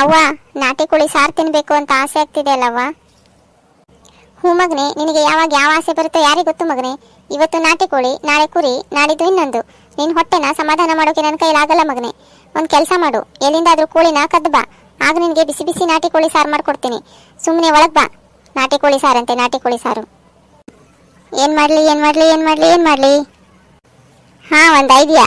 ಅವ್ವ, ನಾಟಿ ಕೋಳಿ ಸಾರು ತಿನ್ಬೇಕು ಅಂತ ಆಸೆ ಆಗ್ತಿದೆ ಅಲ್ಲವ್ವ. ಹ್ಞೂ ಮಗನೆ, ನಿನಗೆ ಯಾವಾಗ ಯಾವ ಆಸೆ ಬರುತ್ತೋ ಯಾರಿಗೆ ಗೊತ್ತು ಮಗನೆ? ಇವತ್ತು ನಾಟಿ ಕೋಳಿ, ನಾಳೆ ಕುರಿ, ನಾಳಿದ್ದು ಇನ್ನೊಂದು. ನಿನ್ನ ಹೊಟ್ಟೆನ ಸಮಾಧಾನ ಮಾಡೋಕೆ ನನ್ನ ಕೈಲಾಗಲ್ಲ ಮಗನೆ. ಒಂದು ಕೆಲಸ ಮಾಡು, ಎಲ್ಲಿಂದಾದರೂ ಕೋಳಿನ ಕದ್ದು ಬಾ. ಆಗ ನಿನಗೆ ಬಿಸಿ ಬಿಸಿ ನಾಟಿ ಕೋಳಿ ಸಾರು ಮಾಡ್ಕೊಡ್ತೀನಿ. ಸುಮ್ಮನೆ ಒಳಗೆ ಬಾ. ನಾಟಿ ಕೋಳಿ ಸಾರಂತೆ, ನಾಟಿ ಕೋಳಿ ಸಾರು. ಏನು ಮಾಡಲಿ ಏನು ಮಾಡಲಿ ಏನು ಮಾಡಲಿ ಏನು ಮಾಡಲಿ? ಹಾಂ, ಒಂದು ಐಡಿಯಾ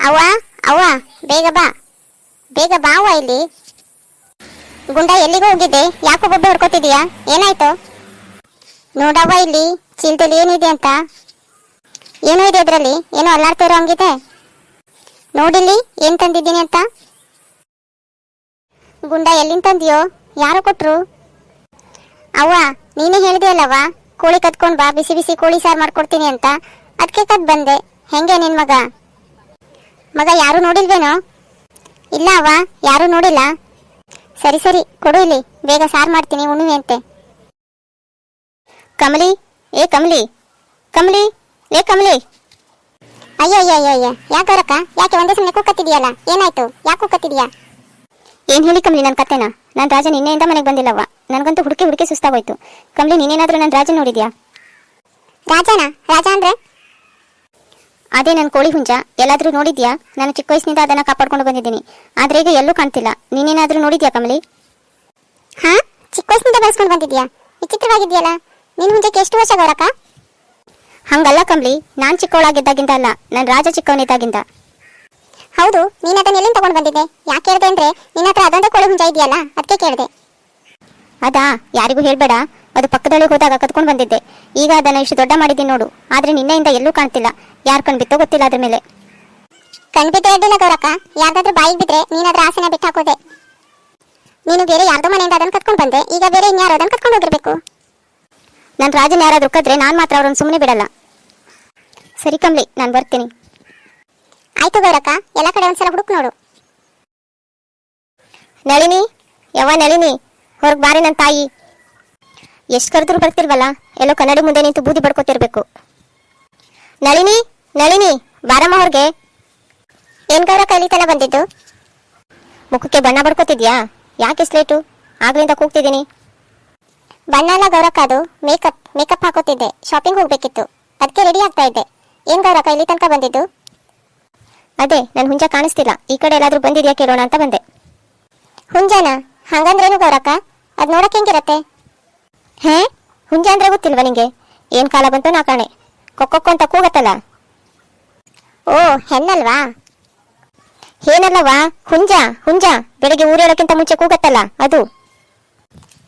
ಅವ್ವ ಅವ್ವ ಬೇಗ ಬಾ. ಬೇಗ ಬಾವ ಇಲ್ಲಿ. ಗುಂಡ ಎಲ್ಲಿಗೂ ಹೋಗಿದ್ದೆ, ಯಾಕೋ ಬೊಬ್ಬೆ ಹೊಡ್ಕೋತಿದೀಯಾ? ಏನಾಯ್ತು? ನೋಡವ್ವ ಇಲ್ಲಿ ಚೀಲದಲ್ಲಿ ಏನಿದೆ ಅಂತ. ಏನೋ ಇದೆ ಅದರಲ್ಲಿ ಏನೋ ಅಲ್ಲಾಡ್ತಿರೋ ಹಂಗಿದೆ. ನೋಡಿಲ್ಲಿ, ಏನ್ ತಂದಿದ್ದೀನಿ ಅಂತ. ಗುಂಡ ಎಲ್ಲಿಂದ ತಂದಿಯೋ? ಯಾರು ಕೊಟ್ರು? ಅವ್ವ, ನೀನೇ ಹೇಳಿದೆಯಲ್ಲವ್ವ, ಕೋಳಿ ಕತ್ಕೊಂಡ್ ಬಾ, ಬಿಸಿ ಬಿಸಿ ಕೋಳಿ ಸಾರು ಮಾಡ್ಕೊಡ್ತೀನಿ ಅಂತ. ಅದಕ್ಕೆ ಕದ್ ಬಂದೆ. ಹೆಂಗೆ ನಿನ್ ಮಗ? ಮಗ ಯಾರು ನೋಡಿಲ್ವೇನೋ? ಇಲ್ಲ ಅವ್ವ, ಯಾರು ನೋಡಿಲ್ಲ. ಸರಿ ಸರಿ, ಕೊಡು ಇಲ್ಲಿ. ಬೇಗ ಸಾರು ಮಾಡ್ತೀನಿ, ಉಣ್ಣುವೆ ಅಂತೆ. ಕಮಲಿ, ಏ ಕಮಲಿ ಕಮಲಿ, ಏ ಕಮಲಿ. ಅಯ್ಯೋ ಅಯ್ಯೋ ಅಯ್ಯೋ ಅಯ್ಯೋ, ಯಾಕೆ ಅವರಕ್ಕ ಯಾಕೆ ಒಂದೇ ಸಮಯ ಕೂಕತ್ತಿದೆಯಲ್ಲ? ಏನಾಯ್ತು? ಯಾಕೆ ಕೂಕತ್ತಿದೀಯಾ? ಏನ್ ಹೇಳಿ ಕಮಲಿ ನನ್ನ ಕತೆನ ನಾನು ರಾಜ ನಿನ್ನೆಯಿಂದ ಮನೆಗೆ ಬಂದಿಲ್ಲವ್ವ. ನನಗಂತೂ ಹುಡುಕಿ ಹುಡುಕಿ ಸುಸ್ತಾಗೋಯ್ತು. ಕಮಲಿ ನೀನೇನಾದರೂ ನನ್ನ ರಾಜ ನೋಡಿದ್ಯಾ? ರಾಜನ? ರಾಜ ಅಂದ್ರೆ? ಅದೇ ನನ್ನ ಕೋಳಿ ಹುಂಜ ಎಲ್ಲಾದ್ರೂ ನೋಡಿದ್ಯಾ? ನಾನು ಚಿಕ್ಕ ವಯಸ್ಸಿನಿಂದ ಅದನ್ನ ಕಾಪಾಡ್ಕೊಂಡು ಬಂದಿದ್ದೀನಿ. ಆದ್ರೆ ಈಗ ಎಲ್ಲೂ ಕಾಣ್ತಿಲ್ಲ. ನೀನೇನಾದ್ರೂ ನೋಡಿದ್ಯಾ ಕಮಲಿ? ಹಾ? ಚಿಕ್ಕ ವಯಸ್ಸಿನಿಂದ ಬೆಳೆಸ್ಕೊಂಡು ಬಂದಿದ್ಯಾ? ವಿಚಿತ್ರವಾಗಿದೆಯಲ್ಲ? ನಿನ್ ಹುಂಜಕ್ಕೆ ಎಷ್ಟು ವರ್ಷ ಗೌರಕ್ಕ? ಹಂಗಲ್ಲ ಕಮಲಿ. ನಾನ್ ಚಿಕ್ಕವಳಾಗಿದ್ದಾಗಿಂದ ಅಲ್ಲ. ನನ್ನ ರಾಜ ಚಿಕ್ಕವನಿದ್ದಾಗಿಂದ. ಹೌದು ನೀನ್ ಅದನ್ನ ಎಲ್ಲಿಂದ ತಗೊಂಡ್ ಬಂದಿದ್ದೆ? ಯಾಕೆ ಹೇಳಿದೆ ಅಂದ್ರೆ ನಿನ್ನ ಹತ್ರ ಅದೊಂದೇ ಕೋಳಿ ಹುಂಜ ಇದೆಯಲ್ಲ? ಅದಕ್ಕೆ ಕೇಳಿದೆ. ಅದಾ ಯಾರಿಗೂ ಹೇಳ್ಬೇಡ. ಅದು ಪಕ್ಕದೊಳಗೆ ಹೋದಾಗ ಕತ್ಕೊಂಡು ಬಂದಿದ್ದೆ. ಈಗ ಅದನ್ನ ಇಷ್ಟು ದೊಡ್ಡ ಮಾಡಿದ್ದೀನಿ ನೋಡು. ಆದ್ರೆ ನಿನ್ನೆಯಿಂದ ಎಲ್ಲೂ ಕಾಣ್ತಿಲ್ಲ. ಯಾರು ಕಣ್ಬಿತ್ತೋ ಗೊತ್ತಿಲ್ಲ ಅದ್ರ ಮೇಲೆ. ಕಣ್ಬಿದ್ದೆ ಅಡ್ಡಿಲ್ಲ ಗೌರಕ್ಕ? ಯಾರ್ದಾದ್ರೂ ಬಾಯಿಗೆ ಬಿದ್ರೆ ನೀನಾದ್ರೂ ಆಸೆನ ಬಿಟ್ಟು ಹಾಕೋದೆ. ನೀನು ಬೇರೆ ಯಾರ್ದೋ ಮನೆಯಿಂದ ಅದನ್ನ ಕತ್ಕೊಂಡು ಬಂದೆ. ಈಗ ಬೇರೆ ಇನ್ಯಾರೋ ಅದನ್ನ ಕತ್ಕೊಂಡು ಹೋಗಿರ್ಬೇಕು? ನನ್ನ ರಾಜನ ಯಾರಾದ್ರೂ ಕದ್ರೆ ನಾನು ಮಾತ್ರ ಅವ್ರನ್ನ ಸುಮ್ಮನೆ ಬಿಡಲ್ಲ. ಸರಿ ಕಮ್ಲಿ ನಾನು ಬರ್ತೀನಿ. ಆಯ್ತು ಗೌರಕ್ಕ ಎಲ್ಲ ಕಡೆ ಒಂದ್ಸಲ ಹುಡುಕ್ ನೋಡು. ನಳಿನಿ? ಯಾವ ನಳಿನಿ? ಹೊರಗೆ ಬಾರಿ ನನ್ನ ತಾಯಿ. ಎಷ್ಟು ಕರೆದ್ರು ಬರ್ತಿರ್ವಲ್ಲ, ಎಲ್ಲೋ ಕನ್ನಡಿ ಮುಂದೆ ನಿಂತು ಬೂದಿ ಬಡ್ಕೋತಿರ್ಬೇಕು. ನಳಿನಿ ನಳಿನಿ, ಬಾರಮ್ಮ ಅವ್ರಿಗೆ. ಏನ್ ಗೌರ ಕೈಲಿ ತನ ಬಂದಿದ್ದು? ಮುಖಕ್ಕೆ ಬಣ್ಣ ಬಡ್ಕೋತಿದ್ಯಾ? ಯಾಕೆ ಸ್ಲೇಟು? ಆಗ್ಲಿಂದ ಕೂಗ್ತಿದ್ದೀನಿ. ಬಣ್ಣ ಎಲ್ಲ ಗೌರಕ್ಕ ಅದು ಮೇಕಪ್ ಮೇಕಪ್ ಹಾಕೋತಿದ್ದೆ. ಶಾಪಿಂಗ್ ಹೋಗ್ಬೇಕಿತ್ತು. ಅದಕ್ಕೆ ರೆಡಿ ಆಗ್ತಾ ಇದ್ದೆ. ಏನ್ ಗೌರ ಇಲ್ಲಿ ತನಕ ಬಂದಿದ್ದು? ಅದೇ, ನನ್ ಹುಂಜ ಕಾಣಿಸ್ತಿಲ್ಲ. ಈ ಕಡೆ ಎಲ್ಲಾದ್ರೂ ಬಂದಿದ್ಯಾ ಕೇಳೋಣ ಅಂತ ಬಂದೆ. ಹುಂಜನ, ಹಂಗಂದ್ರೇನು ಗೌರಕ್ಕ? ಅದ್ ನೋಡಕ್ ಹೆಂಗಿರತ್ತೆ? ಹೇ ಹುಂಜ ಅಂದ್ರೆ ಗೊತ್ತಿಲ್ವಾ ನಿಂಗೆ? ಏನ್ ಕಾಲ ಬಂತು ನಾ ಕಾಣೆ. ಕೊಕ್ಕೊಕ್ಕೊ ಅಂತ ಕೂಗತ್ತಲ್ಲ? ಓ, ಹೆಣ್ಣಲ್ವಾ? ಏನಲ್ಲವಾ ಹುಂಜ ಹುಂಜ. ಬೆಳಿಗ್ಗೆ ಊರೇಳಕ್ಕಿಂತ ಮುಂಚೆ ಕೂಗತ್ತಲ್ಲ, ಅದು.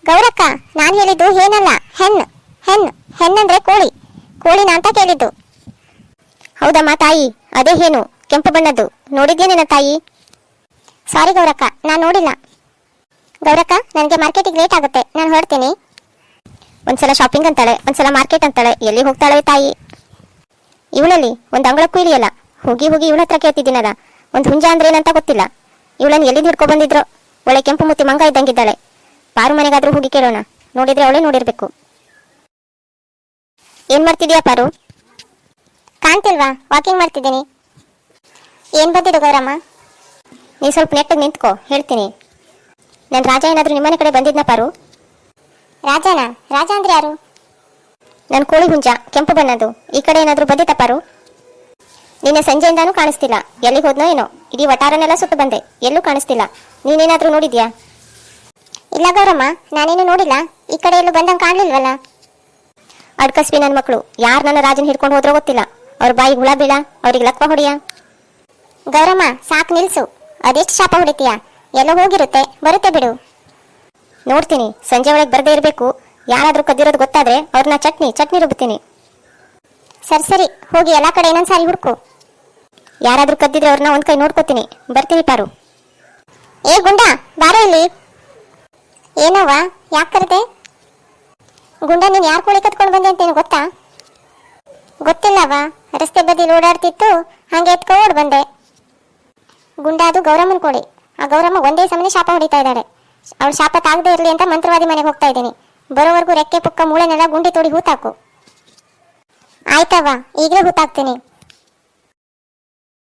ಗೌರಕ್ಕ, ನಾನು ಹೇಳಿದ್ದು ಏನಲ್ಲ ಹೆಣ್ಣು ಹೆಣ್ಣು ಹೆಣ್ಣಂದ್ರೆ ಕೋಳಿ. ಕೋಳಿನ ಅಂತ ಕೇಳಿದ್ದು. ಹೌದಮ್ಮ ತಾಯಿ, ಅದೇ ಏನು ಕೆಂಪು ಬಣ್ಣದ್ದು. ನೋಡಿದ್ಯೇನೇನ ತಾಯಿ? ಸಾರಿ ಗೌರಕ್ಕ, ನಾನು ನೋಡಿಲ್ಲ. ಗೌರಕ್ಕ, ನನಗೆ ಮಾರ್ಕೆಟಿಗೆ ಲೇಟ್ ಆಗುತ್ತೆ. ನಾನು ಹೊರಡ್ತೀನಿ. ಒಂದ್ಸಲ ಶಾಪಿಂಗ್ ಅಂತಾಳೆ, ಒಂದ್ಸಲ ಮಾರ್ಕೆಟ್ ಅಂತಾಳೆ. ಎಲ್ಲಿ ಹೋಗ್ತಾಳೆ ತಾಯಿ. ಇವಳಲ್ಲಿ ಒಂದು ಅಂಗಳಕ್ಕೂ ಇಳಿಯಲ್ಲ. ಹೋಗಿ ಹೋಗಿ ಇವಳ ಹತ್ರ ಕೇಳ್ತಿದ್ದೀನಲ್ಲ ಒಂದು ಹುಂಜ ಅಂದ್ರೆ ಏನಂತ ಗೊತ್ತಿಲ್ಲ. ಇವಳನ್ನು ಎಲ್ಲಿ ಹಿಡ್ಕೊ ಬಂದಿದ್ರು? ಒಳ್ಳೆ ಕೆಂಪು ಮುತ್ತಿ ಮಂಗ ಇದ್ದಂಗಿದ್ದಾಳೆ. ಪಾರು ಮನೆಗಾದ್ರೂ ಹೋಗಿ ಕೇಳೋಣ. ನೋಡಿದ್ರೆ ಅವಳೇ ನೋಡಿರ್ಬೇಕು. ಏನ್ ಮಾಡ್ತಿದ್ಯಾ ಪಾರು? ಕಾಣ್ತಿಲ್ವಾ? ವಾಕಿಂಗ್ ಮಾಡ್ತಿದ್ದೀನಿ. ಏನ್ ಬಂದಿದ್ದು ಗೌರಮ್ಮ? ನೀ ಸ್ವಲ್ಪ ನೆಟ್ಟಿಗೆ ನಿಂತ್ಕೋ. ಹೇಳ್ತೀನಿ. ನನ್ನ ರಾಜ ಏನಾದರೂ ನಿಮ್ಮನೆ ಕಡೆ ಬಂದಿದ್ನ ಪಾರು. ರಾಜನಾ? ರಾಜ ಅಂದ್ರೆ ಯಾರು? ನನ್ನ ಕೋಳಿ ಹುಂಜ, ಕೆಂಪು ಬಣ್ಣದ್ದು. ಈ ಕಡೆ ಏನಾದ್ರೂ ಬಂದಿತ್ತ ಪಾರು? ನಿನ್ನೆ ಸಂಜೆಯಿಂದಾನೂ ಕಾಣಿಸ್ತಿಲ್ಲ. ಎಲ್ಲಿಗೆ ಹೋದ್ನೋ ಏನೋ. ಇಡೀ ವಟಾರನೆಲ್ಲ ಸುಟ್ಟು ಬಂದೆ. ಎಲ್ಲೂ ಕಾಣಿಸ್ತಿಲ್ಲ. ನೀನೇನಾದರೂ ನೋಡಿದ್ಯಾ? ಇಲ್ಲ ಗೌರಮ್ಮ, ನಾನೇನು ನೋಡಿಲ್ಲ. ಈ ಕಡೆ ಎಲ್ಲೂ ಬಂದಂಗೆ ಕಾಣಲಿಲ್ವಲ್ಲ? ಅಡ್ಕಸ್ಬಿ ನನ್ನ ಮಕ್ಕಳು ಯಾರು ನನ್ನ ರಾಜನ ಹಿಡ್ಕೊಂಡು ಹೋದ್ರೋ ಗೊತ್ತಿಲ್ಲ. ಅವ್ರ ಬಾಯಿ ಹುಳ ಬೀಳ, ಅವ್ರಿಗೆ ಲಕ್ವ ಹೊಡಿಯ. ಗೌರಮ್ಮ, ಸಾಕು ನಿಲ್ಸು. ಅದೆಷ್ಟು ಶಾಪ ಹೊಡಿತೀಯ? ಎಲ್ಲೋ ಹೋಗಿರುತ್ತೆ, ಬರುತ್ತೆ ಬಿಡು. ನೋಡ್ತೀನಿ, ಸಂಜೆ ಒಳಗೆ ಬರದೇ ಇರಬೇಕು. ಯಾರಾದರೂ ಕದ್ದಿರೋದು ಗೊತ್ತಾದ್ರೆ ಅವ್ರನ್ನ ಚಟ್ನಿ ಚಟ್ನಿ ರುಬ್ತೀನಿ. ಸರಿ ಸರಿ, ಹೋಗಿ ಎಲ್ಲ ಕಡೆ ಇನ್ನೊಂದು ಸಾರಿ ಹುಡುಕು. ಯಾರಾದರೂ ಕದ್ದಿದ್ರೆ ಅವ್ರನ್ನ ಒಂದು ಕೈ ನೋಡ್ಕೋತೀನಿ. ಬರ್ತೀನಿ ಪಾರು. ಏ, ಗುಂಡ, ಬಾರೋ ಇಲ್ಲಿ. ಏನವ್ವ, ಯಾಕೆ ಕರೆದೆ? ಗುಂಡ, ನೀನು ಯಾರು ಕೋಳಿ ಕತ್ಕೊಂಡು ಬಂದೆ ಅಂತೇನು ಗೊತ್ತಾ? ಗೊತ್ತಿಲ್ಲವ ರಸ್ತೆ ಬದಿಲಿ ಓಡಾಡ್ತಿತ್ತು, ಹಂಗೆ ಎತ್ಕೊಂಡು ಬಂದೆ. ಗುಂಡ, ಅದು ಗೌರಮ್ಮನ ಕೋಳಿ. ಆ ಗೌರಮ್ಮ ಒಂದೇ ಸಮನೆ ಶಾಪ ಹೊಡಿತಾ ಇದ್ದಾಳೆ. ಅವಳು ಶಾಪ ತಾಗದೇ ಇರಲಿ ಅಂತ ಮಂತ್ರವಾದಿ ಮನೆಗೆ ಹೋಗ್ತಾ ಇದ್ದೀನಿ. ಬರೋವರೆಗೂ ರೆಕ್ಕೆ ಪುಕ್ಕ ಮೂಳೆನೆಲ್ಲ ಗುಂಡಿ ತೋಡಿ ಹೂತಾಕು. ಆಯ್ತವ್ವ, ಈಗಲೇ ಗೊತ್ತಾಗ್ತೀನಿ